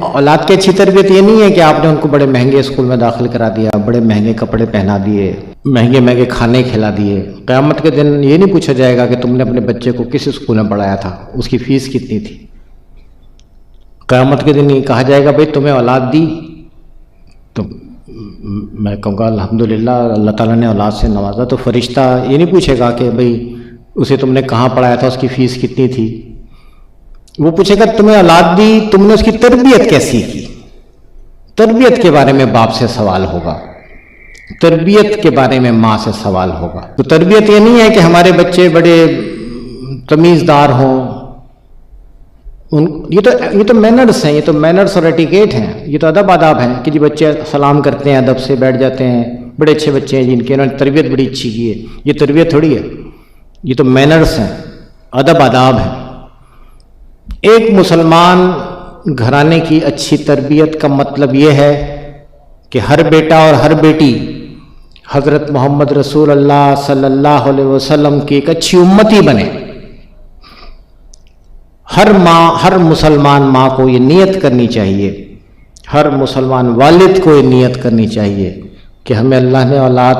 اولاد کی اچھی تربیت یہ نہیں ہے کہ آپ نے ان کو بڑے مہنگے اسکول میں داخل کرا دیا، بڑے مہنگے کپڑے پہنا دیے، مہنگے مہنگے کھانے کھلا دیے۔ قیامت کے دن یہ نہیں پوچھا جائے گا کہ تم نے اپنے بچے کو کس اسکول میں پڑھایا تھا، اس کی فیس کتنی تھی۔ قیامت کے دن یہ کہا جائے گا، بھائی تمہیں اولاد دی؟ تو میں کہوں گا، الحمدللہ، اللہ تعالیٰ نے اولاد سے نوازا تو فرشتہ یہ نہیں پوچھے گا کہ بھائی اسے تم نے کہاں پڑھایا تھا، اس کی فیس کتنی تھی؟ وہ پوچھے گا، تمہیں اولاد دی، تم نے اس کی تربیت کیسی کی? تربیت کے بارے میں باپ سے سوال ہوگا۔ تربیت کے بارے میں ماں سے سوال ہوگا۔ تو تربیت یہ نہیں ہے کہ ہمارے بچے بڑے تمیزدار ہوں۔ ان یہ تو یہ تو مینرس ہیں، یہ تو مینرس اور ایٹیکیٹ ہیں۔ یہ تو ادب آداب ہیں کہ جی بچے سلام کرتے ہیں، ادب سے بیٹھ جاتے ہیں۔ بڑے اچھے بچے ہیں جن کی انہوں نے تربیت بڑی اچھی کی ہے۔ یہ تربیت تھوڑی ہے۔ یہ تو مینرس ہیں، ادب آداب ہیں۔ ایک مسلمان گھرانے کی اچھی تربیت کا مطلب یہ ہے کہ ہر بیٹا اور ہر بیٹی حضرت محمد رسول اللہ صلی اللہ علیہ وسلم کی ایک اچھی امتی بنے۔ ہر ماں، ہر مسلمان ماں کو یہ نیت کرنی چاہیے۔ ہر مسلمان والد کو یہ نیت کرنی چاہیے کہ ہمیں اللہ نے اولاد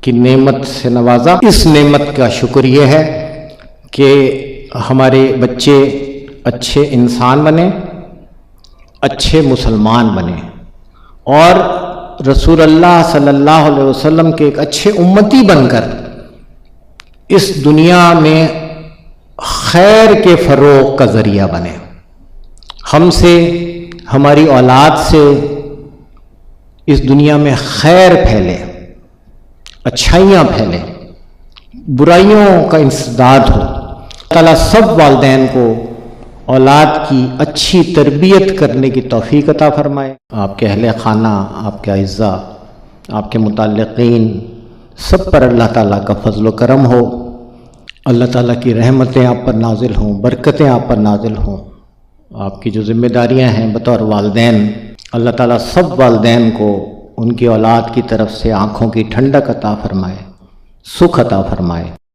کی نعمت سے نوازا۔ اس نعمت کا شکر یہ ہے کہ ہمارے بچے اچھے انسان بنے، اچھے مسلمان بنے۔ اور رسول اللہ صلی اللہ علیہ وسلم کے ایک اچھے امتی بن کر اس دنیا میں خیر کے فروغ کا ذریعہ بنے۔ ہم سے، ہماری اولاد سے اس دنیا میں خیر پھیلے، اچھائیاں پھیلے، برائیوں کا انسداد ہو۔ تعالیٰ سب والدین کو اولاد کی اچھی تربیت کرنے کی توفیق عطا فرمائے۔ آپ کے اہل خانہ، آپ کے اعزاء، آپ کے متعلقین، سب پر اللہ تعالیٰ کا فضل و کرم ہو۔ اللہ تعالیٰ کی رحمتیں آپ پر نازل ہوں، برکتیں آپ پر نازل ہوں۔ آپ کی جو ذمہ داریاں ہیں بطور والدین، اللہ تعالیٰ سب والدین کو ان کی اولاد کی طرف سے آنکھوں کی ٹھنڈک عطا فرمائے، سکھ عطا فرمائے۔